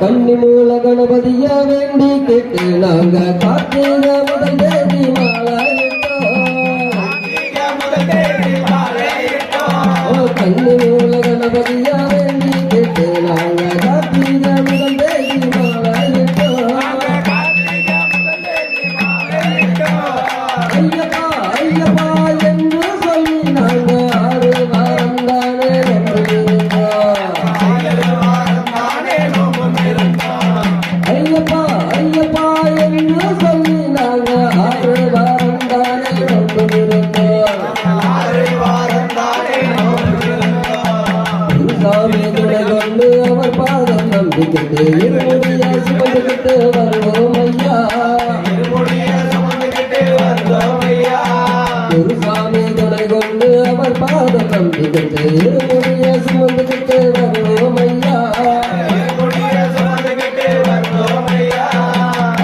கண்ணி மூல கணபதிய வேண்டி கேட்டு நாங்க கார்த்திக முதல் தேதி மாலை கண்ணி மூல கணபதி பாதம் இருமுடியா சுமந்துக்கிட்டு வருவோம் ஐயா குருசாமி துணை கொண்டு அவர் பாதம் நம்பிக்கிட்டு சுமந்துக்கிட்டு வருவோம் ஐயா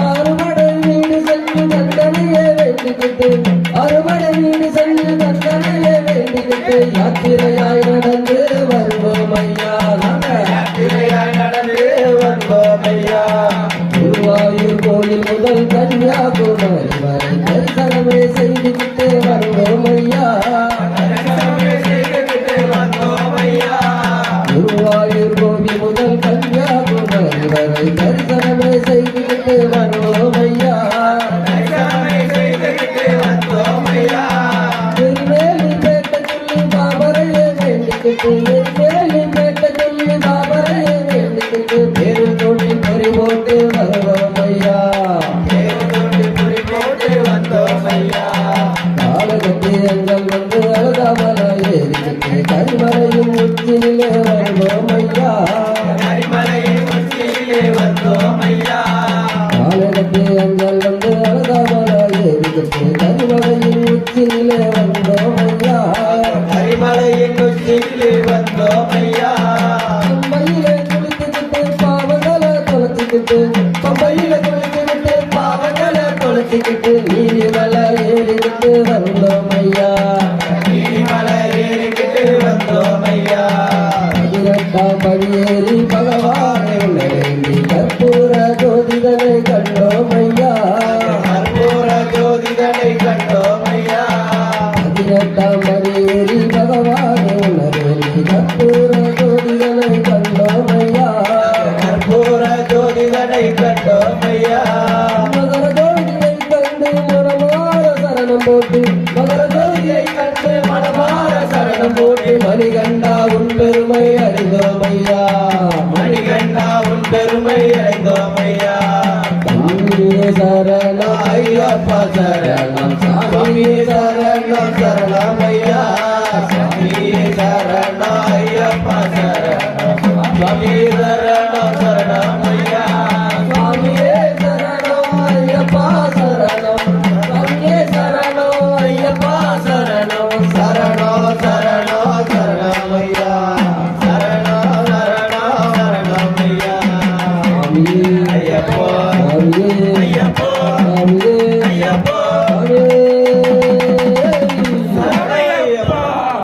அறுபடை வீடு சென்று தந்தனையே வேண்டிக்கிட்டு அறுபடை வீடு சென்று வேண்டிக்கிட்டு ஐயா கன்னியாகுமரி வரை தரிசனமே செய்துவிட்டு வருவோம் ஐயா குருவாயூர் கோபி முதல் கன்யாகுமரி வரை தரிசனமே செய்துவிட்டு வருவோம் ஐயா திருவேலி பேட்ட சொல்லி பாபரையே வேண்டிக்கிட்டு திருவேலி பேட்ட சொல்லி பாபரையே வேண்டிக்கிட்டு ஐயா காலகட்டி எங்கள் வந்து அழுதாமல ஏறிக்கிட்டு கரிமலையும் உச்சியிலே வந்தோம் ஐயா பம்பையிலே குளித்துக்கிட்டு பாவங்களை தொலைச்சிக்கிட்டு பம்பையில குளித்துக்கிட்டு பாவங்களை தொலைச்சிக்கிட்டு ஏறிக்கிட்டு வந்தோம் ஐயா பதினெட்டாம் படியேறி ஜோதிடனை கண்டோம் ஐயா மகர ஜோதியை கண்டு மனமார சரணம் போட்டு மகர ஜோதியை கண்டு மனமார சரணம் போட்டு மணிகண்டா உன் பெருமை அறிந்தோம் ஐயா மணிகண்டா உன் பெருமை அடைந்தோமையா சாமியே சரணம். ஐயப்பா சரணம். சாமியே சரணம் சரணமையா சரணம்